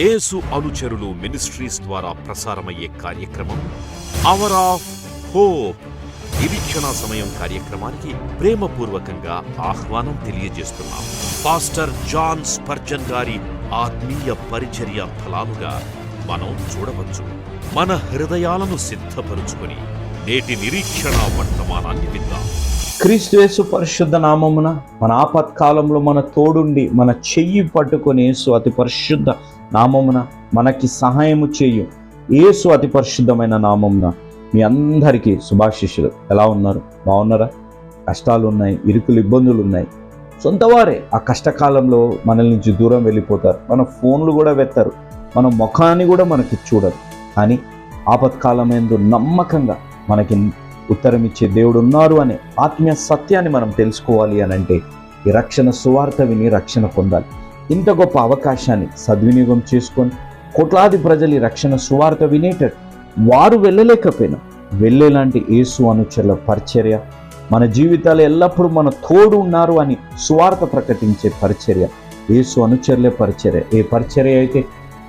యేసు అనుచరులు మినిస్ట్రీస్ ద్వారా ప్రసారమయ్యే కార్యక్రమం అవర్ ఆఫ్ హోప్ నిరీక్షణ సమయం కార్యక్రమానికి ప్రేమపూర్వకంగా ఆహ్వానం తెలియజేస్తున్నాం. పాస్టర్ జాన్ స్పర్జన్ గారి ఆత్మీయ పరిచర్య ఫలాలుగా మనం చూడవచ్చు. మన హృదయాలను సిద్ధపరుచుకొని నేటి నిరీక్షణ వర్తమానాన్ని విద్దాం క్రీస్తుయేసు పరిశుద్ధ నామమున మన ఆపత్కాలంలో మన తోడుండి మన చెయ్యి పట్టుకొని యేసు అతి పరిశుద్ధ నామమున మనకి సహాయము చేయు. ఏసు అతి పరిశుద్ధమైన నామమున మీ అందరికీ శుభాశిష్యులు ఎలా ఉన్నారు? బాగున్నారా? కష్టాలు ఉన్నాయి ఇరుకులు ఇబ్బందులు ఉన్నాయి సొంత వారే ఆ కష్టకాలంలో మనల్ని నుంచి దూరం వెళ్ళిపోతారు. మన ఫోన్లు కూడా వెత్తారు. మన ముఖాన్ని కూడా మనకి చూడరు. కానీ ఆపత్కాలమేందు నమ్మకంగా మనకి ఉత్తరం ఇచ్చే దేవుడు ఉన్నారు అనే ఆత్మీయ సత్యాన్ని మనం తెలుసుకోవాలి అని అంటే ఈ రక్షణ సువార్త విని రక్షణ పొందాలి. ఇంత గొప్ప అవకాశాన్ని సద్వినియోగం చేసుకొని కోట్లాది ప్రజలు రక్షణ సువార్త వినేటట్టు వారు వెళ్ళలేకపోయినా వెళ్ళేలాంటి యేసు అనుచరుల పరిచర్య మన జీవితాలు ఎల్లప్పుడూ మన తోడు ఉన్నారు అని సువార్త ప్రకటించే పరిచర్య యేసు అనుచరులే పరిచర్య. ఏ పరిచర్య అయితే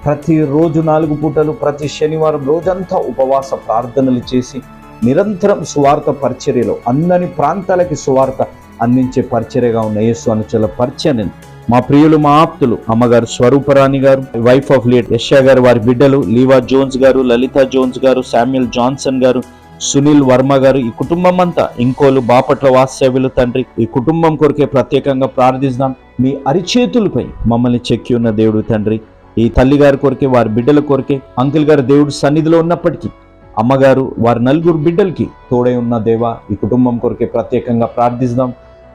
ప్రతిరోజు నాలుగు పూటలు ప్రతి శనివారం రోజంతా ఉపవాస ప్రార్థనలు చేసి నిరంతరం సువార్త పరిచర్యలో అందని ప్రాంతాలకి సువార్త అందించే పరిచర్యగా ఉన్న యేసు అనుచరుల పరిచర్యను మా ప్రియులు మా ఆప్తులు అమ్మగారు స్వరూపరాణి గారు వైఫ్ ఆఫ్ లేట్ యష్యా గారు వారి బిడ్డలు లీవా జోన్స్ గారు లలిత జోన్స్ గారు శామ్యుల్ జాన్సన్ గారు సునీల్ వర్మ గారు ఈ కుటుంబం అంతా ఇంకోలు బాపట్ల వాస్తవ్యులు తండ్రి ఈ కుటుంబం కొరకే ప్రత్యేకంగా ప్రార్థిస్తాం మీ అరిచేతులపై మమ్మల్ని చెక్కి ఉన్న దేవుడు తండ్రి ఈ తల్లి గారి కొరకే వారి బిడ్డల కొరకే అంకుల్ గారు దేవుడు సన్నిధిలో ఉన్నప్పటికీ అమ్మగారు వారి నలుగురు బిడ్డలకి తోడై ఉన్న దేవా ఈ కుటుంబం కొరకే ప్రత్యేకంగా ప్రార్థిస్తాం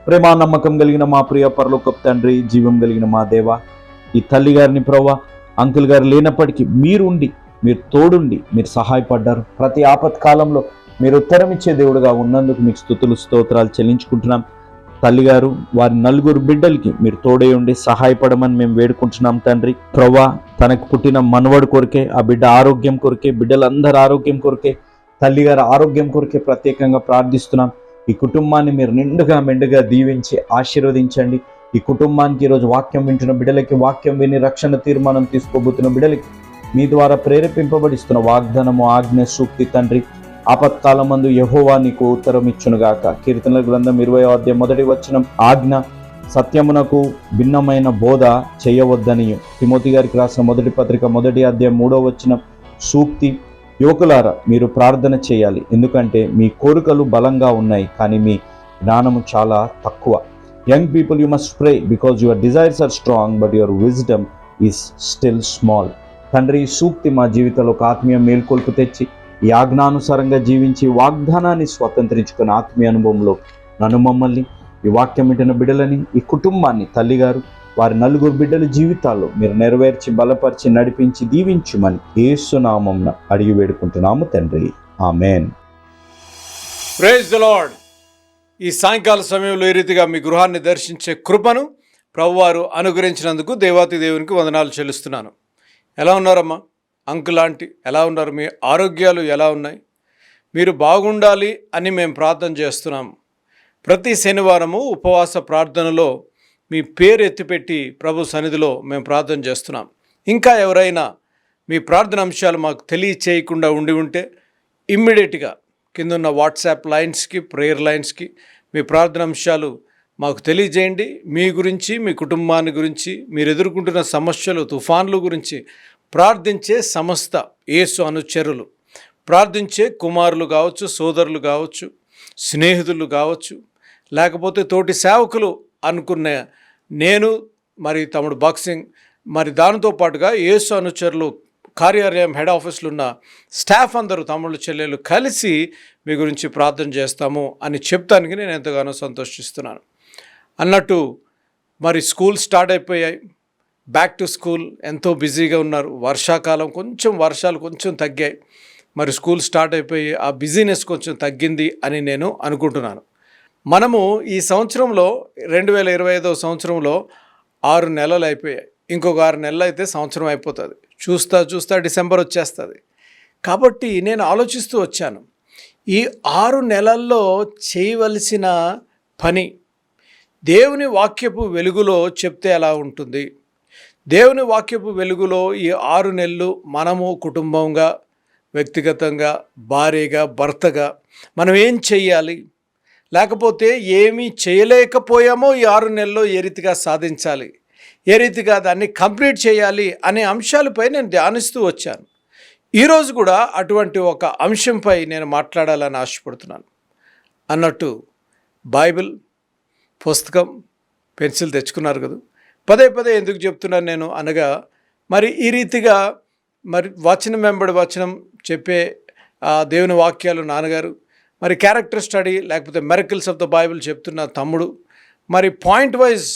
ప్రేమ నమ్మకం కలిగిన మా ప్రియ పరలోకపు తండ్రి జీవం కలిగిన మా దేవ ఈ తల్లి గారిని ప్రవ్వా అంకుల్ గారు లేనప్పటికీ మీరు ఉండి మీరు తోడుండి మీరు సహాయపడ్డారు. ప్రతి ఆపత్కాలంలో మీరు ఉత్తరం ఇచ్చే దేవుడుగా ఉన్నందుకు మీకు స్థుతులు స్తోత్రాలు చెల్లించుకుంటున్నాం. తల్లిగారు వారి నలుగురు బిడ్డలకి మీరు తోడై ఉండి సహాయపడమని మేము వేడుకుంటున్నాం తండ్రి. ప్రవ్వా తనకు పుట్టిన మనవడు కొరకే ఆ బిడ్డ ఆరోగ్యం కొరకే బిడ్డలందరి ఆరోగ్యం కొరకే తల్లిగారి ఆరోగ్యం కొరకే ప్రత్యేకంగా ప్రార్థిస్తున్నాం. ఈ కుటుంబాన్ని మీరు నిండుగా మెండుగా దీవించి ఆశీర్వదించండి. ఈ కుటుంబానికి ఈరోజు వాక్యం వింటున్న బిడ్డలకి వాక్యం విని రక్షణ తీర్మానం తీసుకోబోతున్న బిడ్డలకి మీ ద్వారా ప్రేరేపింపబడిస్తున్న వాగ్దానము ఆజ్ఞ సూక్తి తండ్రి ఆపత్కాలమందు యహోవా నీకు ఉత్తరం ఇచ్చునుగాక. కీర్తనల గ్రంథం ఇరవై అధ్యాయం మొదటి వచనం ఆజ్ఞ సత్యమునకు భిన్నమైన బోధ చేయవద్దని తిమోతి గారికి రాసిన మొదటి పత్రిక మొదటి అధ్యాయం మూడో వచనం సూక్తి యువకులారా మీరు ప్రార్థన చేయాలి. ఎందుకంటే మీ కోరికలు బలంగా ఉన్నాయి కానీ మీ జ్ఞానము చాలా తక్కువ. Young people you must pray because your desires are strong but your wisdom is still small తండ్రి సూక్తి మా జీవితంలో ఒక ఆత్మీయ మేల్కొల్పు తెచ్చి ఈ ఆజ్ఞానుసారంగా జీవించి వాగ్దానాన్ని స్వతంత్రించుకున్న ఆత్మీయ అనుభవంలో నన్ను మమ్మల్ని ఈ వాక్యం వింటున్న బిడలని ఈ కుటుంబాన్ని తల్లిగారు వారి నలుగురు బిడ్డల జీవితాల్లో మీరు నెరవేర్చి బలపరిచి నడిపించి దీవించుమని ఏసునామంన అడిగి వేడుకుంటున్నాము తండ్రి. ఆమెన్. ప్రేజ్ ద లార్డ్ ఈ సాయంకాల సమయంలో ఈ రీతిగా మీ గృహాన్ని దర్శించే కృపను ప్రభువారు అనుగ్రహించినందుకు దేవాతి దేవునికి వందనాలు చెల్లిస్తున్నాను. ఎలా ఉన్నారమ్మా? అంకుల్ ఆంటీ ఎలా ఉన్నారు? మీ ఆరోగ్యాలు ఎలా ఉన్నాయి? మీరు బాగుండాలి అని మేము ప్రార్థన చేస్తున్నాము. ప్రతి శనివారము ఉపవాస ప్రార్థనలో మీ పేరు ఎత్తిపెట్టి ప్రభు సన్నిధిలో మేము ప్రార్థన చేస్తున్నాం. ఇంకా ఎవరైనా మీ ప్రార్థన అంశాలు మాకు తెలియచేయకుండా ఉండి ఉంటే ఇమ్మీడియట్గా కిందున్న వాట్సాప్ లైన్స్కి ప్రేయర్ లైన్స్కి మీ ప్రార్థన అంశాలు మాకు తెలియజేయండి. మీ గురించి మీ కుటుంబాన్ని గురించి మీరు ఎదుర్కొంటున్న సమస్యలు తుఫాన్లు గురించి ప్రార్థించే సంస్థ యేసు అనుచరులు ప్రార్థించే కుమారులు కావచ్చు సోదరులు కావచ్చు స్నేహితులు కావచ్చు లేకపోతే తోటి సేవకులు అనుకున్న నేను మరి తమ్ముడు బాక్సింగ్ మరి దానితో పాటుగా యేసు అనుచరులు కార్యాలయం హెడ్ ఆఫీస్లో ఉన్న స్టాఫ్ అందరూ తమ్ముళ్ళు చెల్లెలు కలిసి మీ గురించి ప్రార్థన చేస్తాము అని చెప్తానికి నేను ఎంతగానో సంతోషిస్తున్నాను. అన్నట్టు మరి స్కూల్ స్టార్ట్ అయిపోయాయి. బ్యాక్ టు స్కూల్ ఎంతో బిజీగా ఉన్నారు. వర్షాకాలం కొంచెం వర్షాలు కొంచెం తగ్గాయి. మరి స్కూల్ స్టార్ట్ అయిపోయి ఆ బిజీనెస్ కొంచెం తగ్గింది అని నేను అనుకుంటున్నాను. మనము ఈ సంవత్సరంలో రెండు వేల ఇరవై ఐదో సంవత్సరంలో ఆరు నెలలు అయిపోయాయి. ఇంకొక ఆరు నెలలు అయితే సంవత్సరం అయిపోతుంది. చూస్తా చూస్తా డిసెంబర్ వచ్చేస్తుంది. కాబట్టి నేను ఆలోచిస్తూ వచ్చాను. ఈ ఆరు నెలల్లో చేయవలసిన పని దేవుని వాక్యపు వెలుగులో చెప్తే ఎలా ఉంటుంది? దేవుని వాక్యపు వెలుగులో ఈ ఆరు నెలలు మనము కుటుంబంగా వ్యక్తిగతంగా భార్యగా భర్తగా మనం ఏం చెయ్యాలి? లేకపోతే ఏమీ చేయలేకపోయామో ఈ ఆరు నెలల్లో ఏ రీతిగా సాధించాలి ఏ రీతిగా దాన్ని కంప్లీట్ చేయాలి అనే అంశాలపై నేను ధ్యానిస్తూ వచ్చాను. ఈరోజు కూడా అటువంటి ఒక అంశంపై నేను మాట్లాడాలని ఆశపడుతున్నాను. అన్నట్టు బైబిల్ పుస్తకం పెన్సిల్ తెచ్చుకున్నారు కదా. పదే పదే ఎందుకు చెప్తున్నాను నేను అనగా మరి ఈ రీతిగా మరి వచనం వెంబడి వచనం చెప్పే దేవుని వాక్యాలు నాన్నగారు మరి క్యారెక్టర్ స్టడీ లేకపోతే మెరకిల్స్ ఆఫ్ ద బైబిల్ చెప్తున్న తమ్ముడు. మరి పాయింట్ వైజ్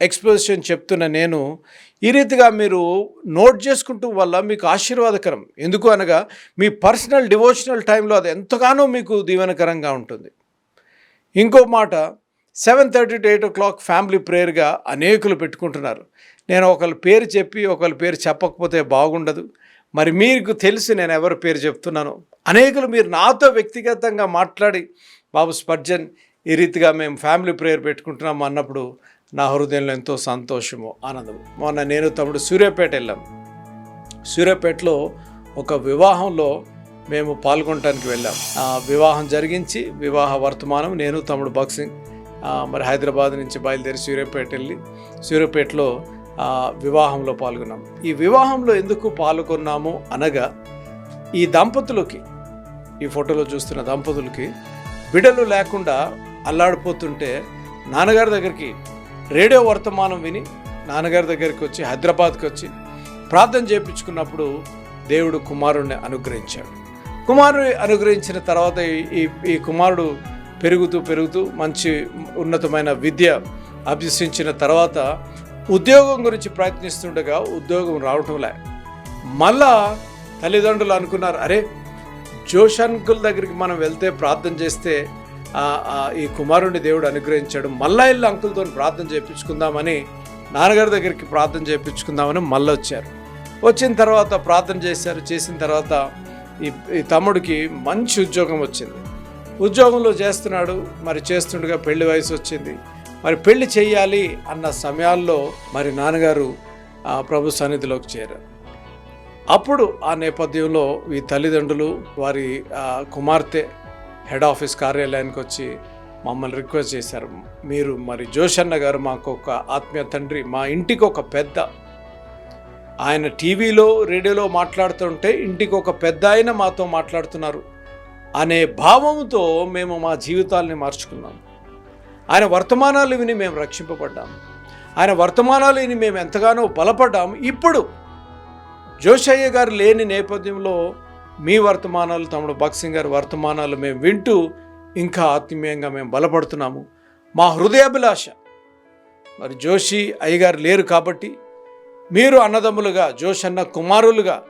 ఎక్స్పోజిషన్ చెప్తున్న నేను ఈ రీతిగా మీరు నోట్ చేసుకుంటూ వల్ల మీకు ఆశీర్వాదకరం. ఎందుకు అనగా మీ పర్సనల్ డివోషనల్ టైంలో అది ఎంతగానో మీకు దీవెనకరంగా ఉంటుంది. ఇంకో మాట seven thirty to eight o'clock family ప్రేయర్గా అనేకులు పెట్టుకుంటున్నారు. నేను ఒకళ్ళ పేరు చెప్పి ఒకళ్ళ పేరు చెప్పకపోతే బాగుండదు. మరి మీకు తెలిసి నేను ఎవరి పేరు చెప్తున్నాను. అనేకులు మీరు నాతో వ్యక్తిగతంగా మాట్లాడి బాబు స్పర్జన్ ఈ రీతిగా మేము ఫ్యామిలీ ప్రేయర్ పెట్టుకుంటున్నాము అన్నప్పుడు నా హృదయంలో ఎంతో సంతోషము ఆనందం మొన్న నేను తమ్ముడు సూర్యాపేట వెళ్ళాం. సూర్యాపేటలో ఒక వివాహంలో మేము పాల్గొనడానికి వెళ్ళాం. వివాహం జరిగించి వివాహ వర్తమానం నేను తమ్ముడు బాక్సింగ్ మరి హైదరాబాద్ నుంచి బయలుదేరి సూర్యాపేట వెళ్ళి సూర్యాపేటలో వివాహంలో పాల్గొన్నాం. ఈ వివాహంలో ఎందుకు పాల్గొన్నాము అనగా ఈ దంపతులకి ఈ ఫోటోలో చూస్తున్న దంపతులకి బిడలు లేకుండా అల్లాడిపోతుంటే నాన్నగారి దగ్గరికి రేడియో వర్తమానం విని నాన్నగారి దగ్గరికి వచ్చి హైదరాబాద్కి వచ్చి ప్రార్థన చేయించుకున్నప్పుడు దేవుడు కుమారుణ్ణి అనుగ్రహించాడు. కుమారుని అనుగ్రహించిన తర్వాత ఈ- ఈ ఈ కుమారుడు పెరుగుతూ పెరుగుతూ మంచి ఉన్నతమైన విద్య అభ్యసించిన తర్వాత ఉద్యోగం గురించి ప్రయత్నిస్తుండగా ఉద్యోగం రావటంలే మళ్ళా తల్లిదండ్రులు అనుకున్నారు అరే జోష్ అంకుల్ దగ్గరికి మనం వెళ్తే ప్రార్థన చేస్తే ఈ కుమారుణ్ణి దేవుడు అనుగ్రహించాడు. మళ్ళా ఇల్లు అంకుల్తో ప్రార్థన చేయించుకుందామని నాన్నగారి దగ్గరికి ప్రార్థన చేయించుకుందామని మళ్ళీ వచ్చారు. వచ్చిన తర్వాత ప్రార్థన చేశారు. చేసిన తర్వాత ఈ ఈ తమ్ముడికి మంచి ఉద్యోగం వచ్చింది. ఉద్యోగంలో చేస్తున్నాడు మరి చేస్తుండగా పెళ్ళి వయసు వచ్చింది. మరి పెళ్ళి చేయాలి అన్న సమయాల్లో మరి నాన్నగారు ప్రభు సన్నిధిలోకి చేరారు. అప్పుడు ఆ నేపథ్యంలో ఈ తల్లిదండ్రులు వారి కుమార్తె హెడ్ ఆఫీస్ కార్యాలయానికి వచ్చి మమ్మల్ని రిక్వెస్ట్ చేశారు. మీరు మరి జోషన్న గారు మాకు ఒక ఆత్మీయ తండ్రి మా ఇంటికి ఒక పెద్ద. ఆయన టీవీలో రేడియోలో మాట్లాడుతుంటే ఇంటికి ఒక పెద్ద ఆయన మాతో మాట్లాడుతున్నారు అనే భావంతో మేము మా జీవితాల్ని మార్చుకున్నాం. ఆయన వర్తమానాలు విని మేము రక్షింపబడ్డాము ఆయన వర్తమానాలు విని మేము ఎంతగానో బలపడ్డాము ఇప్పుడు జోషయ్య గారు లేని నేపథ్యంలో మీ వర్తమానాలు తమ్ముడు బాక్సింగ్ గారి వర్తమానాలు మేము వింటూ ఇంకా ఆత్మీయంగా మేము బలపడుతున్నాము. మా హృదయాభిలాష. మరి జోషి అయ్యగారు లేరు కాబట్టి మీరు అన్నదమ్ములుగా జోష్ అన్న కుమారులుగా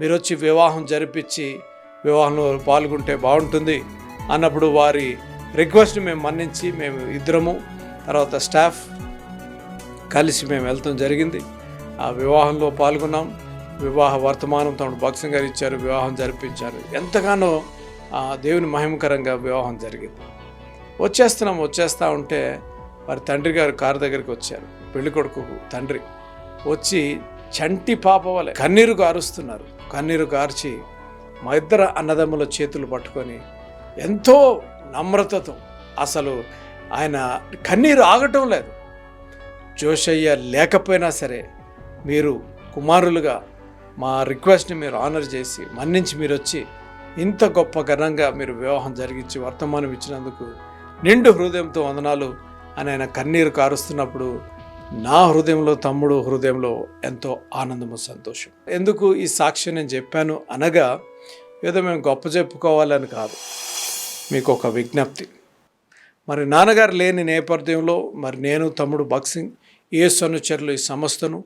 మీరు వచ్చి వివాహం జరిపించి వివాహంలో పాల్గొంటే బాగుంటుంది అన్నప్పుడు వారి రిక్వెస్ట్ని మేము మన్నించి మేము ఇద్దరము తర్వాత స్టాఫ్ కలిసి మేము వెళ్తాం జరిగింది. ఆ వివాహంలో పాల్గొన్నాం. వివాహ వర్తమానం తమ బాక్సింగ్ గారు ఇచ్చారు వివాహం జరిపించారు. ఎంతగానో ఆ దేవుని మహిమకరంగా వివాహం జరిగింది. వచ్చేస్తున్నాం వచ్చేస్తా ఉంటే వారి తండ్రి గారు కారు దగ్గరికి వచ్చారు. పెళ్ళి కొడుకు తండ్రి వచ్చి చంటి పాప వలె కన్నీరు గారుస్తున్నారు. కన్నీరు గార్చి మా ఇద్దరు అన్నదమ్ముల చేతులు పట్టుకొని ఎంతో నమ్రతతో అసలు ఆయన కన్నీరు ఆగటం లేదు. జోషయ్య లేకపోయినా సరే మీరు కుమారులుగా మా రిక్వెస్ట్ని మీరు ఆనర్ చేసి మన్నించి మీరు వచ్చి ఇంత గొప్ప ఘనంగా మీరు వివాహం జరిగించి వర్తమానం ఇచ్చినందుకు నిండు హృదయంతో వందనాలు. అని ఆయన కన్నీరు కారుస్తున్నప్పుడు నా హృదయంలో తమ్ముడు హృదయంలో ఎంతో ఆనందము సంతోషం. ఎందుకు ఈ సాక్ష్యం నేను చెప్పాను అనగా ఏదో మేము గొప్ప చెప్పుకోవాలని కాదు. మీకు ఒక విజ్ఞప్తి. మరి నాన్నగారు లేని నేపథ్యంలో మరి నేను తమ్ముడు బాక్సింగ్ ఏ అనుచరులు ఈ సంస్థను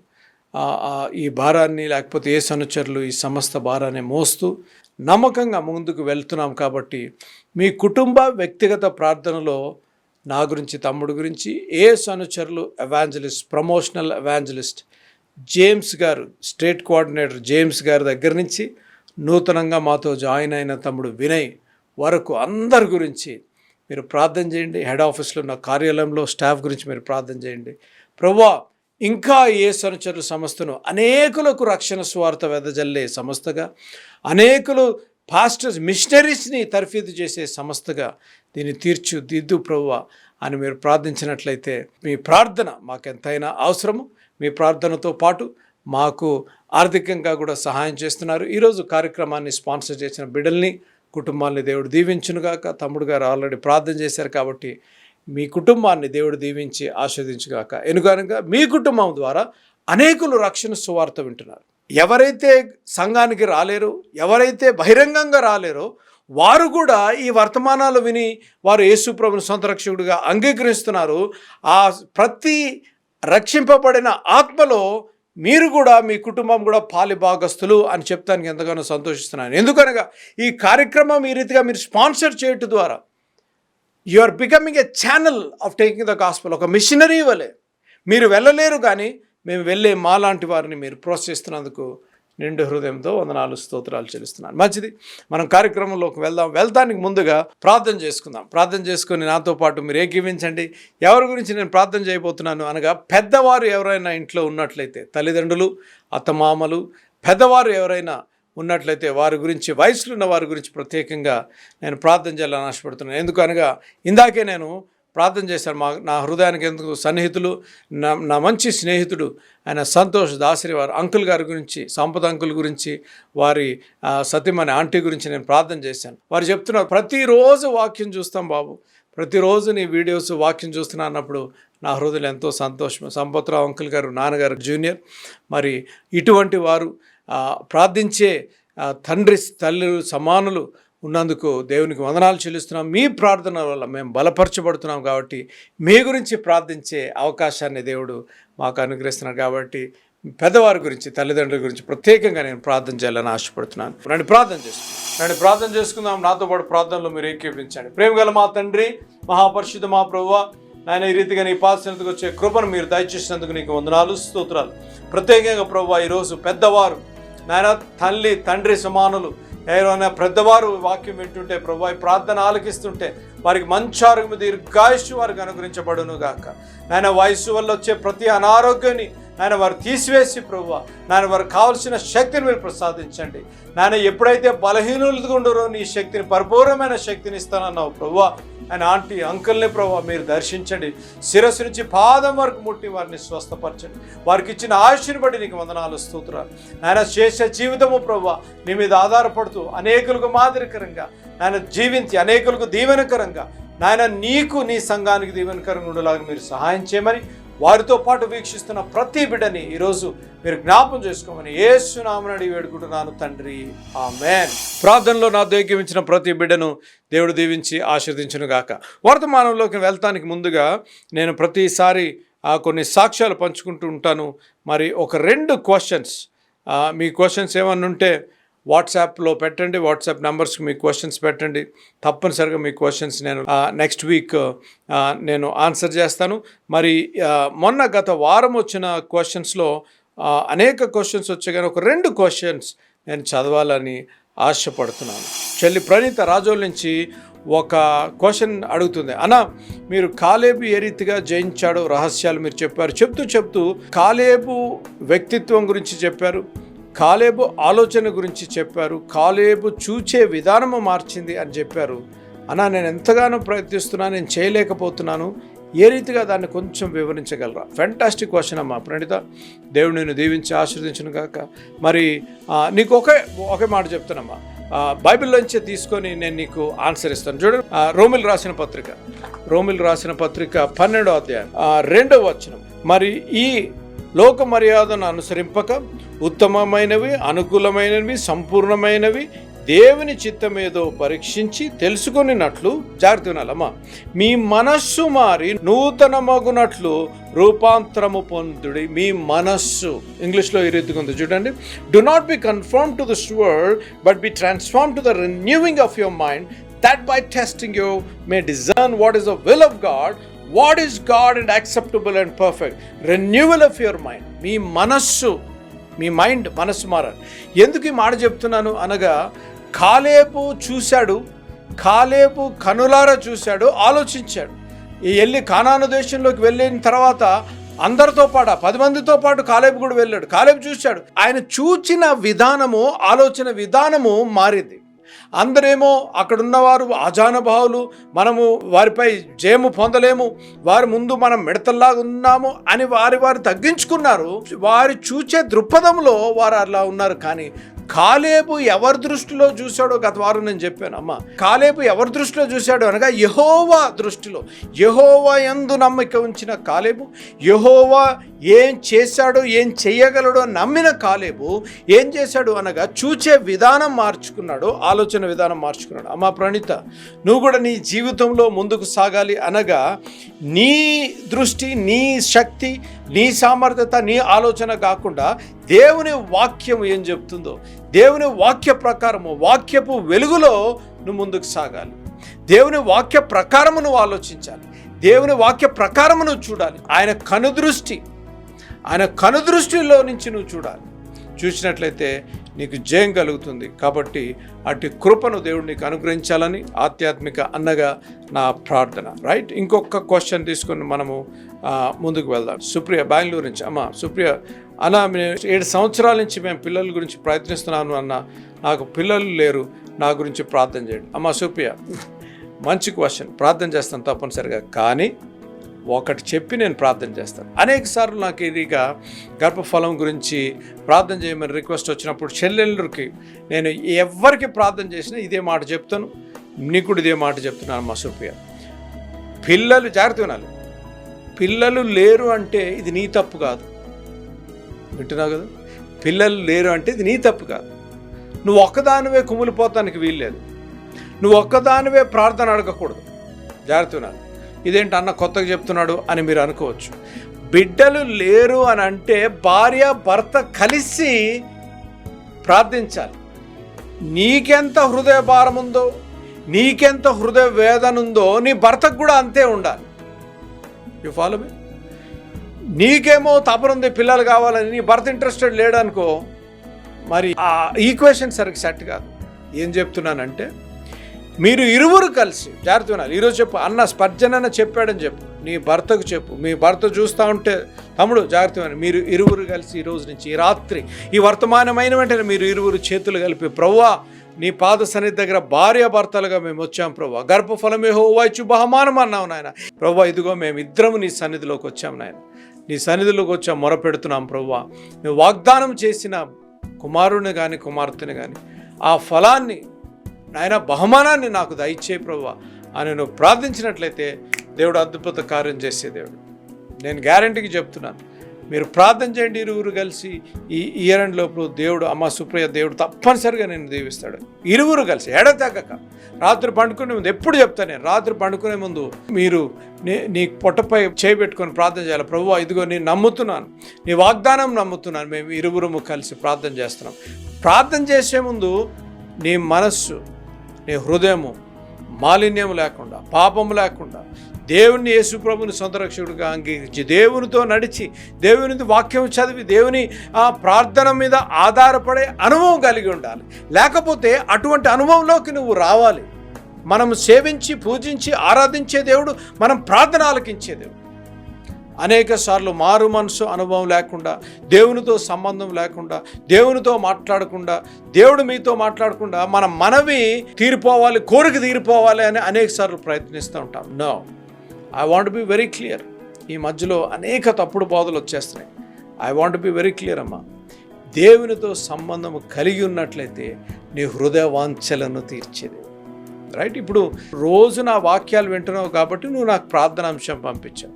ఈ భారాన్ని లేకపోతే ఏ అనుచరులు ఈ సంస్థ భారాన్ని మోస్తూ నమ్మకంగా ముందుకు వెళ్తున్నాం కాబట్టి మీ కుటుంబ వ్యక్తిగత ప్రార్థనలో నా గురించి తమ్ముడు గురించి ఏ అనుచరులు ఎవాంజలిస్ట్ ప్రమోషనల్ ఎవాంజలిస్ట్ జేమ్స్ గారు స్టేట్ కోఆర్డినేటర్ జేమ్స్ గారి దగ్గర నుంచి నూతనంగా మాతో జాయిన్ అయిన తమ్ముడు వినయ్ వరకు అందరి గురించి మీరు ప్రార్థన చేయండి. హెడ్ ఆఫీస్లో ఉన్న కార్యాలయంలో స్టాఫ్ గురించి మీరు ప్రార్థన చేయండి. ప్రభా ఇంకా ఏ సనుచరుల సంస్థను అనేకులకు రక్షణ స్వార్థ వెదజల్లే సంస్థగా అనేకులు పాస్టర్స్ మిషనరీస్ని తర్ఫీదు చేసే సంస్థగా దీన్ని తీర్చు దిద్దు ప్రభువ అని మీరు ప్రార్థించినట్లయితే మీ ప్రార్థన మాకెంతైనా అవసరము. మీ ప్రార్థనతో పాటు మాకు ఆర్థికంగా కూడా సహాయం చేస్తున్నారు. ఈరోజు కార్యక్రమాన్ని స్పాన్సర్ చేసిన బిడ్డల్ని కుటుంబాన్ని దేవుడు దీవించునుగాక. తమ్ముడు గారు ఆల్రెడీ ప్రార్థన చేశారు కాబట్టి మీ కుటుంబాన్ని దేవుడు దీవించి ఆస్వాదించుగాక ఎనుగనగా మీ కుటుంబం ద్వారా అనేకులు రక్షణ సువార్త వింటున్నారు. ఎవరైతే సంఘానికి రాలేరో ఎవరైతే బహిరంగంగా రాలేరో వారు కూడా ఈ వర్తమానాలు విని వారు యేసుప్రభుని సొంత రక్షకుడిగా అంగీకరిస్తున్నారు. ఆ ప్రతి రక్షింపబడిన ఆత్మలో మీరు కూడా మీ కుటుంబం కూడా పాలి భాగస్తులు అని చెప్తానికి ఎంతగానో సంతోషిస్తున్నాను. ఎందుకనగా ఈ కార్యక్రమం ఈ రీతిగా మీరు స్పాన్సర్ చేయటం ద్వారా you are becoming a channel of taking the gospel ఒక మిషనరీ వలె. మీరు వెళ్ళలేరు కానీ మేము వెళ్ళే మాలాంటి వారిని మీరు ప్రోత్సహిస్తున్నందుకు నిండు హృదయంతో వందనాలు స్తోత్రాలు చెల్లిస్తున్నాను. మంచిది. మనం కార్యక్రమంలోకి వెళ్దాం. వెళ్తానికి ముందుగా ప్రార్థన చేసుకుందాం. ప్రార్థన చేసుకొని నాతో పాటు మీరు ఏకీవించండి. ఎవరి గురించి నేను ప్రార్థన చేయబోతున్నాను అనగా పెద్దవారు ఎవరైనా ఇంట్లో ఉన్నట్లయితే తల్లిదండ్రులు అత్తమామలు పెద్దవారు ఎవరైనా ఉన్నట్లయితే వారి గురించి వయసులో ఉన్న వారి గురించి ప్రత్యేకంగా నేను ప్రార్థన చేయాలని ఆశపడుతున్నాను. ఎందుకనగా ఇందాకే నేను ప్రార్థన చేశాను మా నా హృదయానికి ఎందుకు సన్నిహితులు నా నా మంచి స్నేహితుడు ఆయన సంతోష్ దాసరి వారు అంకుల్ గారి గురించి సంపద అంకుల్ గురించి వారి సతీమ్ అనే ఆంటీ గురించి నేను ప్రార్థన చేశాను. వారు చెప్తున్నారు ప్రతిరోజు వాక్యం చూస్తాం బాబు. ప్రతిరోజు నీ వీడియోస్ వాక్యం చూస్తున్నా అన్నప్పుడు నా హృదయం ఎంతో సంతోషం. సంపత్రావు అంకుల్ గారు నాన్నగారు జూనియర్. మరి ఇటువంటి వారు ప్రార్థించే తండ్రి తల్లి సమానులు ఉన్నందుకు దేవునికి వందనాలు చెల్లిస్తున్నాం. మీ ప్రార్థన వల్ల మేము బలపరచబడుతున్నాం కాబట్టి మీ గురించి ప్రార్థించే అవకాశాన్ని దేవుడు మాకు అనుగ్రహిస్తున్నాడు కాబట్టి పెద్దవారి గురించి తల్లిదండ్రుల గురించి ప్రత్యేకంగా నేను ప్రార్థన చేయాలని ఆశపడుతున్నాను. రండి ప్రార్థన చేసుకుందాం. రండి ప్రార్థన చేసుకుందాం. నాతో పాటు ప్రార్థనలో మీరు ఏకీపించండి ప్రేమ గల మా తండ్రి మహాపరిషుద్ధ మా ప్రభువ నాయన ఈ రీతిగా నీ పాల్సినందుకు వచ్చే కృపను మీరు దయచేసినందుకు నీకు వందనాలు స్తోత్రాలు. ప్రత్యేకంగా ప్రభు ఈరోజు పెద్దవారు నాయన తల్లి తండ్రి సమానులు ఎవరైనా పెద్దవారు వాక్యం వింటుంటే ప్రభు ప్రార్థన ఆలకిస్తుంటే వారికి మంచి ఆరోగ్యం దీర్ఘాయుష్ వారికి అనుగ్రహించబడును గాక. నాయన వయసు వల్ల వచ్చే ప్రతి అనారోగ్యాన్ని నాయన వారు తీసివేసి ప్రభు నాయన వారికి కావాల్సిన శక్తిని మీరు ప్రసాదించండి. నాయన ఎప్పుడైతే బలహీనులుగా ఉండరో నీ శక్తిని పరిపూర్ణమైన శక్తిని ఇస్తానన్నావు ప్రభు ఆయన ఆంటీ అంకుల్ని ప్రభు మీరు దర్శించండి. శిరస్సు నుంచి పాదం వరకు ముట్టి వారిని స్వస్థపరచండి. వారికి ఇచ్చిన ఆయుష్ని బట్టి నీకు వందనాలు స్తోత్రాలు. ఆయన చేసే జీవితము ప్రభు నీ మీద ఆధారపడుతూ అనేకులకు మాదిరికరంగా ఆయన జీవించి అనేకులకు దీవెనకరంగా నాయన నీకు నీ సంఘానికి దీవెనకరంగా ఉండేలాగా మీరు సహాయం చేయమని వారితో పాటు వీక్షిస్తున్న ప్రతి బిడ్డని ఈరోజు మీరు జ్ఞాపం చేసుకోమని ఏసునామని అడిగి వేడుకుంటున్నాను తండ్రి. ఆ మేన్ ప్రార్థనలో నా దేకించిన ప్రతి బిడ్డను దేవుడు దీవించి ఆశీర్దించును గాక. వర్తమానంలోకి వెళ్తానికి ముందుగా నేను ప్రతిసారి ఆ, కొన్ని సాక్ష్యాలు పంచుకుంటూ ఉంటాను. మరి ఒక రెండు క్వశ్చన్స్ మీ క్వశ్చన్స్ ఏమన్నా ఉంటే వాట్సాప్లో పెట్టండి వాట్సాప్ నెంబర్స్కి మీ క్వశ్చన్స్ పెట్టండి. తప్పనిసరిగా మీ క్వశ్చన్స్ నేను నెక్స్ట్ వీక్ నేను ఆన్సర్ చేస్తాను. మరి మొన్న గత వారం వచ్చిన క్వశ్చన్స్లో అనేక క్వశ్చన్స్ వచ్చాయి కానీ ఒక రెండు క్వశ్చన్స్ నేను చదవాలని ఆశపడుతున్నాను. చెల్లి ప్రణీత రాజోల్ నుంచి ఒక క్వశ్చన్ అడుగుతుంది. అన్న మీరు కాలేబు ఏ రీతిగా జయించాడో రహస్యాలు మీరు చెప్పారు. చెప్తూ చెప్తూ కాలేబు వ్యక్తిత్వం గురించి చెప్పారు. కాలేబు ఆలోచన గురించి చెప్పారు. కాలేబు చూచే విధానము మార్చింది అని చెప్పారు. అన్నా నేను ఎంతగానో ప్రయత్నిస్తున్నా నేను చేయలేకపోతున్నాను. ఏ రీతిగా దాన్ని కొంచెం వివరించగలరా? ఫెంటాస్టిక్ క్వశ్చన్ అమ్మా ప్రణిత. దేవుడు నేను దీవించి ఆశీర్దించను కాక మరి నీకు ఒకే ఒకే మాట చెప్తానమ్మా ఆ, బైబిల్లోంచి తీసుకొని నేను నీకు ఆన్సర్ ఇస్తాను. చూడండి రోమిల్ రాసిన పత్రిక. రోమిల్ రాసిన పత్రిక పన్నెండో అధ్యాయం. రెండవ వచనం. మరి ఈ లోక మర్యాదను అనుసరింపక ఉత్తమమైనవి అనుకూలమైనవి సంపూర్ణమైనవి దేవుని చిత్తమేదో పరీక్షించి తెలుసుకొనినట్లు జాగ్రత్త మీ మనస్సు మారి నూతనమగునట్లు రూపాంతరము పొందుడి మీ మనస్సు. ఇంగ్లీష్లో ఈ రీతిగా ఉంది. చూడండి. Do not be conform to this world but be transform to the renewing of your mind that by testing you may discern what is the will of God what is God and acceptable and perfect renewal of your mind మీ మనస్సు మీ mind మనస్సు మారాలి. ఎందుకు ఈ మాట చెప్తున్నాను అనగా కాలేపు చూశాడు కాలేపు కనులారా చూశాడు ఆలోచించాడు. ఈ వెళ్ళి కానాను దేశంలోకి వెళ్ళిన తర్వాత అందరితో పాటు ఆ పది మందితో పాటు కాలేపు కూడా వెళ్ళాడు. కాలేపు చూశాడు. ఆయన చూచిన విధానము ఆలోచన విధానము మారింది. అందరేమో అక్కడున్నవారు అజానుభావులు మనము వారిపై జయము పొందలేము వారి ముందు మనం మిడతల్లాగా ఉన్నాము అని వారి వారు తగ్గించుకున్నారు. వారి చూచే దృక్పథంలో వారు అలా ఉన్నారు కానీ కాలేబు ఎవరి దృష్టిలో చూశాడో గత వారం నేను చెప్పాను అమ్మ. కాలేబు ఎవరి దృష్టిలో చూశాడు అనగా యహోవా దృష్టిలో. యహోవా ఎందు నమ్మిక ఉంచిన కాలేబు యహోవా ఏం చేశాడో ఏం చెయ్యగలడో నమ్మిన కాలేబు ఏం చేశాడు అనగా చూచే విధానం మార్చుకున్నాడు ఆలోచన విధానం మార్చుకున్నాడు. అమ్మ ప్రణీత నువ్వు కూడా నీ జీవితంలో ముందుకు సాగాలి అనగా నీ దృష్టి నీ శక్తి నీ సామర్థ్యత నీ ఆలోచన కాకుండా దేవుని వాక్యం ఏం చెప్తుందో దేవుని వాక్య ప్రకారము వాక్యపు వెలుగులో నువ్వు ముందుకు సాగాలి. దేవుని వాక్య ప్రకారము నువ్వు ఆలోచించాలి. దేవుని వాక్య ప్రకారము నువ్వు చూడాలి. ఆయన కనుదృష్టి ఆయన కనుదృష్టిలో నుంచి నువ్వు చూడాలి. చూసినట్లయితే నీకు జయం కలుగుతుంది. కాబట్టి అటు కృపను దేవుడు నీకు అనుగ్రహించాలని ఆధ్యాత్మిక అన్నగా నా ప్రార్థన. రైట్? ఇంకొక క్వశ్చన్ తీసుకొని మనము ముందుకు వెళ్దాం. సుప్రియ బెంగళూరు నుంచి. అమ్మ సుప్రియ అన్న మేము ఏడు సంవత్సరాల నుంచి మేము పిల్లల గురించి ప్రయత్నిస్తున్నాను అన్న నాకు పిల్లలు లేరు నా గురించి ప్రార్థన చేయండి. అమ్మ సుప్రియ మంచి క్వశ్చన్. ప్రార్థన చేస్తాను తప్పనిసరిగా. కానీ ఒకటి చెప్పి నేను ప్రార్థన చేస్తాను. అనేక సార్లు నాకు ఇదిగా గర్భఫలం గురించి ప్రార్థన చేయమని రిక్వెస్ట్ వచ్చినప్పుడు చెల్లెళ్ళకి నేను ఎవరికి ప్రార్థన చేసినా ఇదే మాట చెప్తాను. నీకుడు ఇదే మాట చెప్తున్నాను మా సుప్రియ. పిల్లలు జాగ్రత్త వినాలి పిల్లలు లేరు అంటే ఇది నీ తప్పు కాదు. వింటున్నావు కదా? పిల్లలు లేరు అంటే ఇది నీ తప్పు కాదు. నువ్వు ఒక్కదానివే కుమిలిపోతానికి వీల్లేదు. నువ్వు ఒక్కదానివే ప్రార్థన అడగకూడదు. జాగ్రత్త వినాలి ఇదేంటి అన్న కొత్తగా చెప్తున్నాడు అని మీరు అనుకోవచ్చు. బిడ్డలు లేరు అని అంటే భార్య భర్త కలిసి ప్రార్థించాలి. నీకెంత హృదయ భారం ఉందో నీకెంత హృదయ వేదన ఉందో నీ భర్తకు కూడా అంతే ఉండాలి. యు ఫాలో మీ నీకేమో తపన ఉంది పిల్లలు కావాలని నీ భర్త ఇంట్రెస్టెడ్ లేడనుకో మరి ఆ ఈక్వేషన్ సరిగ్గా సెట్ కాదు. ఏం చెప్తున్నానంటే మీరు ఇరువురు కలిసి జాగ్రత్త వినాలి ఈరోజు చెప్పు అన్న స్పర్జన చెప్పాడని చెప్పు. నీ భర్తకు చెప్పు. మీ భర్త చూస్తూ ఉంటే తమ్ముడు జాగ్రత్త వినాలి మీరు ఇరువురు కలిసి ఈ రోజు నుంచి ఈ రాత్రి ఈ వర్తమానమైన వెంటనే మీరు ఇరువురు చేతులు కలిపి ప్రవ్వా నీ పాద సన్నిధి దగ్గర భార్య భర్తలుగా మేము వచ్చాం ప్రవ్వా. గర్భఫలమే హో వాయిచు బహమానం అన్నావు నాయన. ప్రవ్వా ఇదిగో మేము ఇద్దరము నీ సన్నిధిలోకి వచ్చాం నాయన. నీ సన్నిధిలోకి వచ్చాం మొరపెడుతున్నాం ప్రవ్వా. నువ్వు వాగ్దానం చేసిన కుమారుని కానీ కుమార్తెని కానీ ఆ ఫలాన్ని నాయన బహుమానాన్ని నాకు దయచే ప్రభు అని నువ్వు ప్రార్థించినట్లయితే దేవుడు అద్భుత కార్యం చేసే దేవుడు. నేను గ్యారంటీకి చెప్తున్నాను. మీరు ప్రార్థన చేయండి ఇరువురు కలిసి. ఈ ఇయర్ అండ్ లోపల దేవుడు అమ్మ సుప్రియ దేవుడు తప్పనిసరిగా నేను దీవిస్తాడు. ఇరువురు కలిసి ఎడతెగక రాత్రి పండుకునే ముందు ఎప్పుడు చెప్తాను నేను రాత్రి పండుకునే ముందు మీరు నీ నీ పొట్టపై చేపెట్టుకొని ప్రార్థన చేయాలి. ప్రభు ఇదిగో నేను నమ్ముతున్నాను. నీ వాగ్దానం నమ్ముతున్నాను. మేము ఇరువురము కలిసి ప్రార్థన చేస్తున్నాం. ప్రార్థన చేసే ముందు నీ మనస్సు నీ హృదయము మాలిన్యం లేకుండా పాపం లేకుండా దేవుని యేసుప్రభుని సొంత అంగీకరించి దేవునితో నడిచి దేవుని వాక్యం చదివి దేవుని ఆ ప్రార్థన మీద ఆధారపడే అనుభవం కలిగి ఉండాలి. లేకపోతే అటువంటి అనుభవంలోకి నువ్వు రావాలి. మనం సేవించి పూజించి ఆరాధించే దేవుడు మనం ప్రార్థన ఆలకించే దేవుడు. అనేక సార్లు మారు మనసు అనుభవం లేకుండా దేవునితో సంబంధం లేకుండా దేవునితో మాట్లాడకుండా దేవుడు మీతో మాట్లాడకుండా మన మనవి తీరిపోవాలి కోరిక తీరిపోవాలి అని అనేక సార్లు ప్రయత్నిస్తూ ఉంటాం. No I want be very clear ఈ మధ్యలో అనేక తప్పుడు బోధలు వచ్చేస్తున్నాయి. I want be very clear అమ్మా. దేవునితో సంబంధం కలిగి ఉన్నట్లయితే నీ హృదయ వాంఛలను తీర్చేది. రైట్ ఇప్పుడు రోజు నా వాక్యాలు వింటున్నావు కాబట్టి నువ్వు నాకు ప్రార్థనాంశం పంపించావు.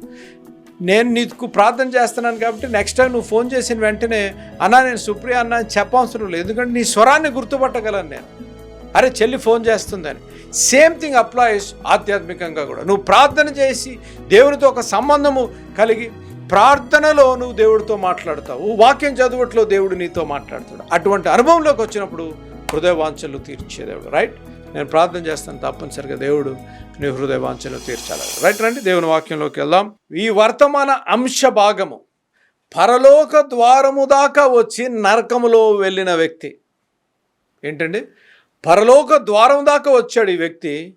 నేను నీకు ప్రార్థన చేస్తున్నాను కాబట్టి నెక్స్ట్ టైం నువ్వు ఫోన్ చేసిన వెంటనే అన్నా నేను సుప్రియ అన్న అని చెప్పవసరం లేదు ఎందుకంటే నీ స్వరాన్ని గుర్తుపట్టగలను నేను. అరే చెల్లి ఫోన్ చేస్తుందని. సేమ్ థింగ్ అప్లైస్ ఆధ్యాత్మికంగా కూడా. నువ్వు ప్రార్థన చేసి దేవునితో ఒక సంబంధము కలిగి ప్రార్థనలో నువ్వు దేవుడితో మాట్లాడతావు. వాక్యం చదువుట్లో దేవుడు నీతో మాట్లాడతాడు. అటువంటి అనుభవంలోకి వచ్చినప్పుడు హృదయ వాంఛలు తీర్చేదేవుడు రైట్ నేను ప్రార్థన చేస్తాను తప్పనిసరిగా దేవుడు నీ హృదయ వాంఛను తీర్చాలి. రైట్ రండి దేవుని వాక్యంలోకి వెళ్దాం. ఈ వర్తమాన అంశ భాగము. పరలోక ద్వారము దాకా వచ్చి నరకములో వెళ్ళిన వ్యక్తి. ఏంటండి? పరలోక ద్వారం దాకా వచ్చాడు ఈ వ్యక్తి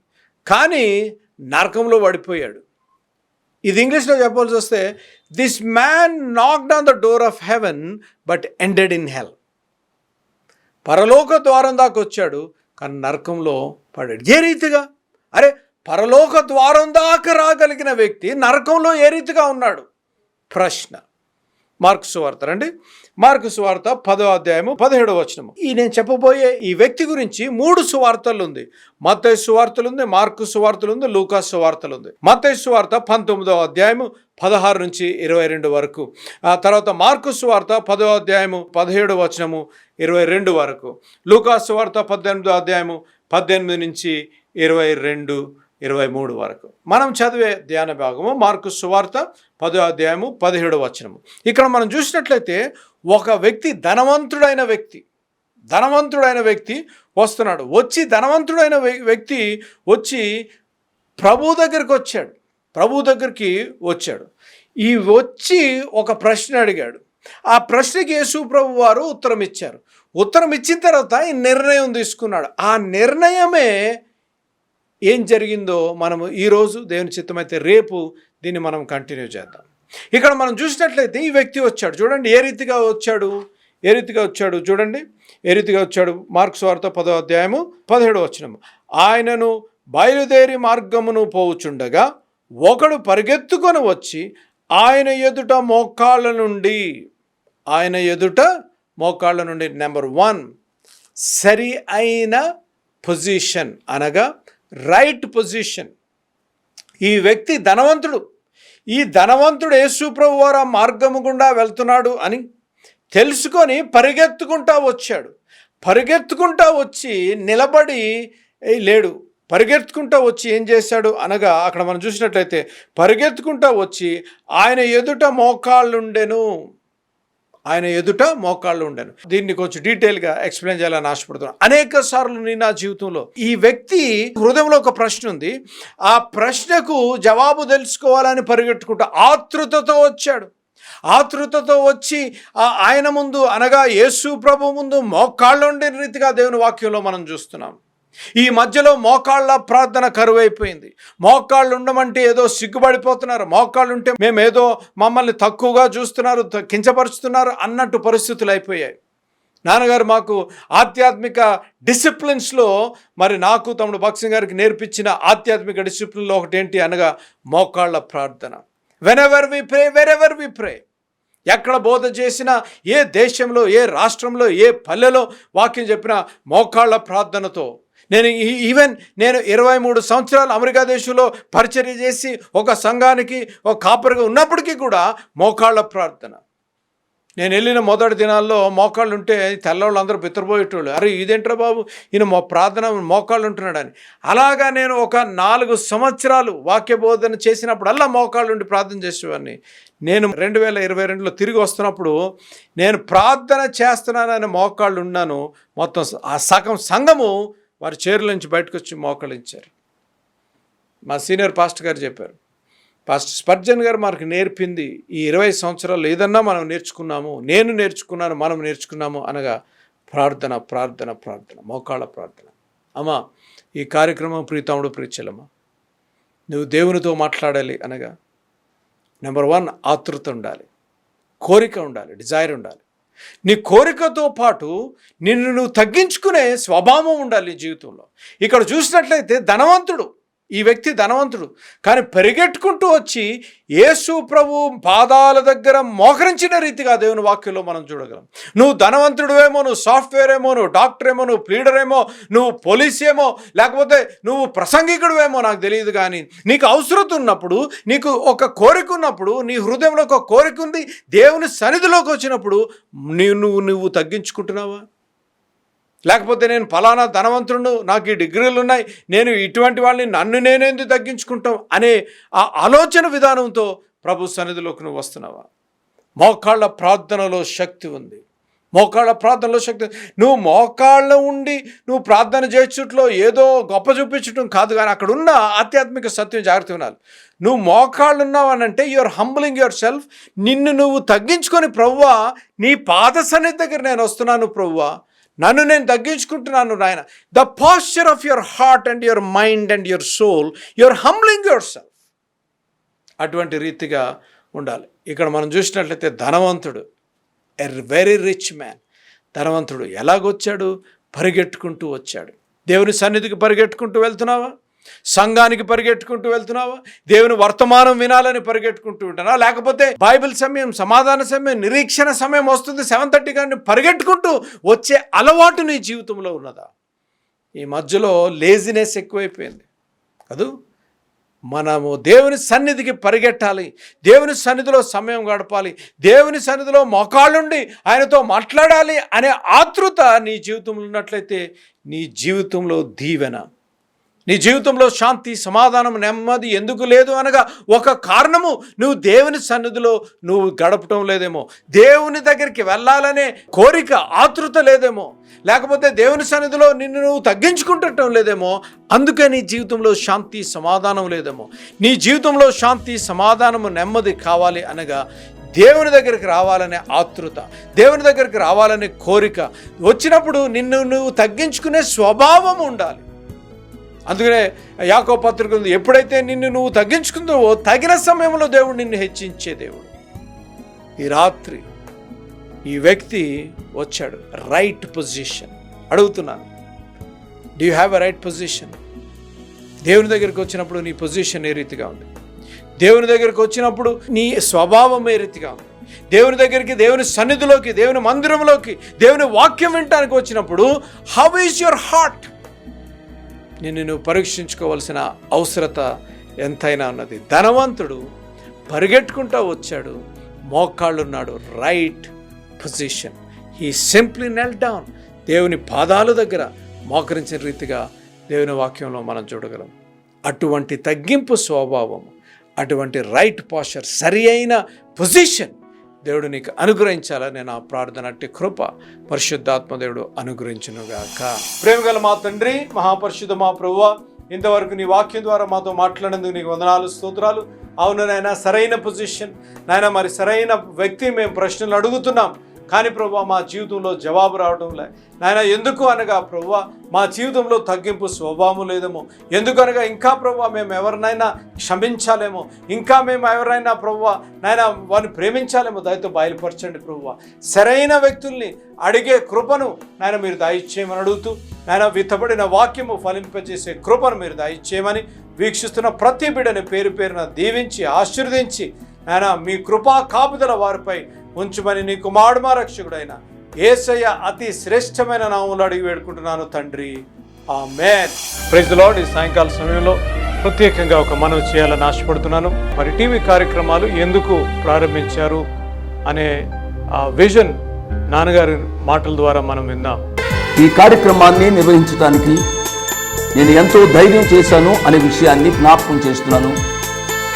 కానీ నరకంలో పడిపోయాడు. ఇది ఇంగ్లీష్లో చెప్పాల్సి వస్తే this man knocked on the door of heaven but ended in hell పరలోక ద్వారం దాకా వచ్చాడు కానీ నరకంలో పడాడు. ఏ రీతిగా? అరే పరలోక ద్వారం దాకా రాగలిగిన వ్యక్తి నరకంలో ఏ రీతిగా ఉన్నాడు? ప్రశ్న. మార్క్స్ వార్త. రండి. మార్కు సువార్త పదో అధ్యాయము పదిహేడవ వచనము. ఈ నేను చెప్పబోయే ఈ వ్యక్తి గురించి మూడు సువార్తలు ఉంది మత్తయి సువార్తలు ఉంది మార్కు సువార్తలు ఉంది లూకా సువార్తలు ఉంది మత్తయి సువార్త పంతొమ్మిదవ అధ్యాయము పదహారు నుంచి ఇరవై రెండు వరకు. ఆ తర్వాత మార్కు సువార్త పదో అధ్యాయము పదిహేడు వచనము ఇరవై రెండు వరకు. లూకా సువార్త పద్దెనిమిదో అధ్యాయము పద్దెనిమిది నుంచి ఇరవై రెండు ఇరవై మూడు వరకు. మనం చదివే ధ్యాన భాగము మార్కు సువార్త పదో అధ్యాయము పదిహేడు వచనము. ఇక్కడ మనం చూసినట్లయితే ఒక వ్యక్తి ధనవంతుడైన వ్యక్తి ధనవంతుడైన వ్యక్తి వస్తున్నాడు. వచ్చి ధనవంతుడైన వ్యక్తి వచ్చి ప్రభు దగ్గరికి వచ్చాడు. ప్రభు దగ్గరికి వచ్చాడు. ఈ వచ్చి ఒక ప్రశ్న అడిగాడు. ఆ ప్రశ్నకి యేసు ప్రభు వారు ఉత్తరం ఇచ్చారు ఉత్తరం ఇచ్చిన తర్వాత ఈ నిర్ణయం తీసుకున్నాడు. ఆ నిర్ణయమే ఏం జరిగిందో మనము ఈరోజు దేవుని చిత్తమైతే రేపు దీన్ని మనం కంటిన్యూ చేద్దాం. ఇక్కడ మనం చూసినట్లయితే ఈ వ్యక్తి వచ్చాడు. చూడండి ఏ రీతిగా వచ్చాడు? ఏ రీతిగా వచ్చాడు? చూడండి ఏ రీతిగా వచ్చాడు? మార్క్స్ వార్త పదో అధ్యాయము పదిహేడు వచ్చినము ఆయనను బయలుదేరి మార్గమును పోవుచుండగా ఒకడు పరిగెత్తుకొని వచ్చి ఆయన ఎదుట మోకాళ్ళ నుండి ఆయన ఎదుట మోకాళ్ళ నుండి నెంబర్ వన్ సరి అయిన పొజిషన్ అనగా రైట్ పొజిషన్. ఈ వ్యక్తి ధనవంతుడు. ఈ ధనవంతుడు యేసుప్రభు వారు ఆ మార్గము గుండా వెళ్తున్నాడు అని తెలుసుకొని పరిగెత్తుకుంటా వచ్చాడు. పరిగెత్తుకుంటా వచ్చి నిలబడి లేడు. పరిగెత్తుకుంటా వచ్చి ఏం చేశాడు అనగా అక్కడ మనం చూసినట్లయితే పరిగెత్తుకుంటా వచ్చి ఆయన ఎదుట మోకాళ్ళుండెను. ఆయన ఎదుట మోకాళ్ళు ఉండను. దీన్ని కొంచెం డీటెయిల్గా ఎక్స్ప్లెయిన్ చేయాలని ఆశపడుతున్నాను. అనేక సార్లు నేను నా జీవితంలో ఈ వ్యక్తి హృదయంలో ఒక ప్రశ్న ఉంది. ఆ ప్రశ్నకు జవాబు తెలుసుకోవాలని పరిగెట్టుకుంటూ ఆతృతతో వచ్చాడు. ఆతృతతో వచ్చి ఆయన ముందు అనగా యేసు ప్రభు ముందు మోకాళ్ళు ఉండే రీతిగా దేవుని వాక్యంలో మనం చూస్తున్నాం. ఈ మధ్యలో మోకాళ్ళ ప్రార్థన కరువైపోయింది. మోకాళ్ళు ఉండమంటే ఏదో సిగ్గుపడిపోతున్నారు. మోకాళ్ళు ఉంటే మేము ఏదో మమ్మల్ని తక్కువగా చూస్తున్నారు కించపరుస్తున్నారు అన్నట్టు పరిస్థితులు అయిపోయాయి. నాన్నగారు మాకు ఆధ్యాత్మిక డిసిప్లిన్స్లో మరి నాకు తమ్ముడు భక్సింగ్ గారికి నేర్పించిన ఆధ్యాత్మిక డిసిప్లిన్లో ఒకటి ఏంటి అనగా మోకాళ్ళ ప్రార్థన. వెనెవర్ వి ప్రే వెరెవర్ వి ప్రే ఎక్కడ బోధ చేసినా ఏ దేశంలో ఏ రాష్ట్రంలో ఏ పల్లెలో వాక్యం చెప్పినా మోకాళ్ళ ప్రార్థనతో నేను ఈ- ఈవెన్ నేను ఇరవై మూడు సంవత్సరాలు అమెరికా దేశంలో పరిచర్య చేసి ఒక సంఘానికి ఒక కాపరిగా ఉన్నప్పటికీ కూడా మోకాళ్ళ ప్రార్థన. నేను వెళ్ళిన మొదటి దినాల్లో మోకాళ్ళు ఉంటే తెల్లవాళ్ళు అందరూ బిత్తరపోయేటోళ్ళు. అరే ఇదేంట్రా బాబు? ఈయన మో ప్రార్థన మోకాళ్ళు ఉంటున్నాడని. అలాగా నేను ఒక నాలుగు సంవత్సరాలు వాక్య బోధన చేసినప్పుడల్లా మోకాళ్ళు ఉండి ప్రార్థన చేసేవాడిని. నేను రెండు వేల ఇరవై రెండులో తిరిగి వస్తున్నప్పుడు నేను ప్రార్థన చేస్తున్నానని మోకాళ్ళు ఉన్నాను. మొత్తం ఆ సగం సంఘము వారి చీరల నుంచి బయటకు వచ్చి మోకళించారు మా సీనియర్ పాస్టర్ గారు చెప్పారు పాస్టర్ స్పర్జన్ గారు మనకు నేర్పింది ఈ ఇరవై సంవత్సరాలు ఏదన్నా మనం నేర్చుకున్నాము నేను నేర్చుకున్నాను మనం నేర్చుకున్నాము అనగా ప్రార్థన ప్రార్థన ప్రార్థన మోకాళ్ళ ప్రార్థన. అమ్మా ఈ కార్యక్రమం ప్రీతముడు ప్రీచలమ్మ. నువ్వు దేవునితో మాట్లాడాలి అనగా నెంబర్ వన్ ఆతృత ఉండాలి కోరిక ఉండాలి డిజైర్ ఉండాలి. నీ కోరికతో పాటు నిన్ను నువ్వు తగ్గించుకునే స్వభావం ఉండాలి జీవితంలో. ఇక్కడ చూసినట్లయితే ధనవంతుడు. ఈ వ్యక్తి ధనవంతుడు. కానీ పరిగెట్టుకుంటూ వచ్చి యేసు ప్రభు పాదాల దగ్గర మోకరించిన రీతిగా దేవుని వాక్యంలో మనం చూడగలం. నువ్వు ధనవంతుడువేమో నువ్వు సాఫ్ట్వేర్ ఏమో నువ్వు డాక్టర్ ఏమో నువ్వు ప్లీడర్ ఏమో నువ్వు పోలీస్ ఏమో లేకపోతే నువ్వు ప్రసంగికుడువేమో నాకు తెలియదు కానీ నీకు అవసరం ఉన్నప్పుడు నీకు ఒక కోరిక ఉన్నప్పుడు నీ హృదయంలో ఒక కోరిక ఉంది దేవుని సన్నిధిలోకి వచ్చినప్పుడు నీ నువ్వు నువ్వు తగ్గించుకుంటున్నావా? లేకపోతే నేను ఫలానా ధనవంతుడు నాకు ఈ డిగ్రీలు ఉన్నాయి నేను ఇటువంటి వాళ్ళని నన్ను నేనేందుకు తగ్గించుకుంటాం అనే ఆ ఆలోచన విధానంతో ప్రభు సన్నిధిలోకి నువ్వు వస్తున్నావా? మోకాళ్ళ ప్రార్థనలో శక్తి ఉంది. మోకాళ్ళ ప్రార్థనలో శక్తి నువ్వు మోకాళ్ళ ఉండి నువ్వు ప్రార్థన చేర్చుట్లో ఏదో గొప్ప చూపించడం కాదు కానీ అక్కడ ఉన్న ఆధ్యాత్మిక సత్యం జాగ్రత్త వినాలి నువ్వు మోకాళ్ళు ఉన్నావు అని అంటే యువర్ హంబలింగ్ యువర్ సెల్ఫ్ నిన్ను నువ్వు తగ్గించుకొని ప్రవ్వా నీ పాద సన్నిధి దగ్గర నేను వస్తున్నాను ప్రవ్వా. నన్ను నేను తగ్గించుకుంటున్నాను నాయన. The pasture of your heart and your mind and your soul your humbling your self అటువంటి రీతిగా ఉండాలి. ఇక్కడ మనం చూసినట్లయితే ధనవంతుడు ఎ వెరీ రిచ్ మ్యాన్ ధనవంతుడు ఎలాగొచ్చాడు? పరిగెట్టుకుంటూ వచ్చాడు. దేవుని సన్నిధికి పరిగెట్టుకుంటూ వెళ్తున్నావా? సంఘానికి పరిగెట్టుకుంటూ వెళ్తున్నావా? దేవుని వర్తమానం వినాలని పరిగెట్టుకుంటూ ఉంటానా లేకపోతే బైబిల్ సమయం సమాధాన సమయం నిరీక్షణ సమయం వస్తుంది. సెవెన్ థర్టీ కానీ పరిగెట్టుకుంటూ వచ్చే అలవాటు నీ జీవితంలో ఉన్నదా? ఈ మధ్యలో లేజినెస్ ఎక్కువైపోయింది. కదూ? మనము దేవుని సన్నిధికి పరిగెట్టాలి. దేవుని సన్నిధిలో సమయం గడపాలి. దేవుని సన్నిధిలో మోకాళ్ళుండి ఆయనతో మాట్లాడాలి అనే ఆతృత నీ జీవితంలో ఉన్నట్లయితే నీ జీవితంలో దీవెన. నీ జీవితంలో శాంతి సమాధానం నెమ్మది ఎందుకు లేదు అనగా ఒక కారణము నువ్వు దేవుని సన్నిధిలో నువ్వు గడపటం లేదేమో. దేవుని దగ్గరికి వెళ్ళాలనే కోరిక ఆతృత లేదేమో. లేకపోతే దేవుని సన్నిధిలో నిన్ను నువ్వు తగ్గించుకుంటటం లేదేమో. అందుకే నీ జీవితంలో శాంతి సమాధానం లేదేమో. నీ జీవితంలో శాంతి సమాధానము నెమ్మది కావాలి అనగా దేవుని దగ్గరికి రావాలనే ఆతృత దేవుని దగ్గరికి రావాలనే కోరిక. వచ్చినప్పుడు నిన్ను నువ్వు తగ్గించుకునే స్వభావం ఉండాలి. అందుకనే యాకో పత్రిక ఉంది ఎప్పుడైతే నిన్ను నువ్వు తగ్గించుకుందో తగిన సమయంలో దేవుడు నిన్ను హెచ్చించే దేవుడు. ఈ రాత్రి ఈ వ్యక్తి వచ్చాడు రైట్ పొజిషన్. అడుగుతున్నాను do have a right position దేవుని దగ్గరికి వచ్చినప్పుడు నీ పొజిషన్ ఏ రీతిగా ఉంది? దేవుని దగ్గరికి వచ్చినప్పుడు నీ స్వభావం ఏ రీతిగా ఉంది? దేవుని దగ్గరికి దేవుని సన్నిధిలోకి దేవుని మందిరంలోకి దేవుని వాక్యం వినటానికి వచ్చినప్పుడు హౌ ఈజ్ యువర్ హార్ట్ నిన్ను నువ్వు పరీక్షించుకోవాల్సిన అవసరత ఎంతైనా ఉన్నది. ధనవంతుడు పరిగెట్టుకుంటూ వచ్చాడు. మోకాళ్ళున్నాడు. Right position. He simply kneel down దేవుని పాదాల దగ్గర మోకరించిన రీతిగా దేవుని వాక్యంలో మనం చూడగలం. అటువంటి తగ్గింపు స్వభావం అటువంటి రైట్ పాస్చర్ సరి అయిన పొజిషన్ దేవుడు నీకు అనుగ్రహించాలని నా ప్రార్థన అట్టి కృప పరిశుద్ధాత్మ దేవుడు అనుగ్రహించునుగాక. ప్రేమగల మా తండ్రి మహాపరిశుద్ధ మా ప్రభువ ఇంతవరకు నీ వాక్యం ద్వారా మాతో మాట్లాడినందుకు నీకు వందనాలు స్తోత్రాలు. అవును నాయన సరైన పొజిషన్ నాయన మరి సరైన వ్యక్తి మేము ప్రశ్నలు అడుగుతున్నాం. కానీ ప్రభు మా జీవితంలో జవాబు రావడం లే. నాయన ఎందుకు అనగా ప్రభు మా జీవితంలో తగ్గింపు స్వభావం లేదేమో. ఎందుకనగా ఇంకా ప్రభు మేము ఎవరినైనా క్షమించాలేమో. ఇంకా మేము ఎవరైనా ప్రభు నాయన వారిని ప్రేమించాలేమో. దయతో బయలుపరచండి ప్రభు. సరైన వ్యక్తుల్ని అడిగే కృపను నాయన మీరు దయచేయమని అడుగుతూ నాయన విత్తబడిన వాక్యము ఫలింపజేసే కృపను మీరు దయచేయమని వీక్షిస్తున్న ప్రతి బిడని పేరు పేరున దీవించి ఆశీర్వదించి నాయన మీ కృపా కాపుదల వారిపై ఉంచుమని నీ కుమారుమా రక్షకుడైన ఏసయ్య అతి శ్రేష్టమైన నామంలో అడిగి వేడుకుంటున్నాను తండ్రి. ఆ మేన్ ప్రైజ్ లార్డ్. ఈ సాయంకాల సమయంలో ప్రత్యేకంగా ఒక మనవి చేయాలని ఆశపడుతున్నాను. మరి టీవీ కార్యక్రమాలు ఎందుకు ప్రారంభించారు అనే ఆ విజన్ నాన్నగారి మాటల ద్వారా మనం విందాం. ఈ కార్యక్రమాన్ని నిర్వహించడానికి నేను ఎంతో ధైర్యం చేశాను అనే విషయాన్ని జ్ఞాపకం చేస్తున్నాను.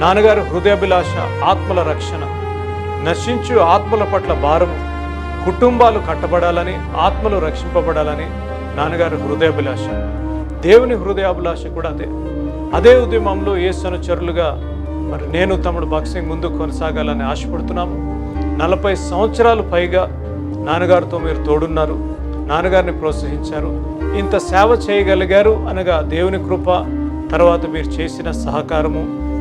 నాన్నగారు హృదయాభిలాష ఆత్మల రక్షణ. నశించు ఆత్మల పట్ల భారము. కుటుంబాలు కట్టబడాలని ఆత్మలు రక్షింపబడాలని నాన్నగారు హృదయాభిలాష. దేవుని హృదయాభిలాష కూడా అదే. అదే ఉద్యమంలో ఏ చరులుగా మరి నేను తమ్ముడు బాక్సింగ్ ముందు కొనసాగాలని ఆశపడుతున్నాము. నలభై సంవత్సరాలు పైగా నాన్నగారితో మీరు తోడున్నారు. నాన్నగారిని ప్రోత్సహించారు. ఇంత సేవ చేయగలిగారు అనగా దేవుని కృప తర్వాత మీరు చేసిన సహకారము.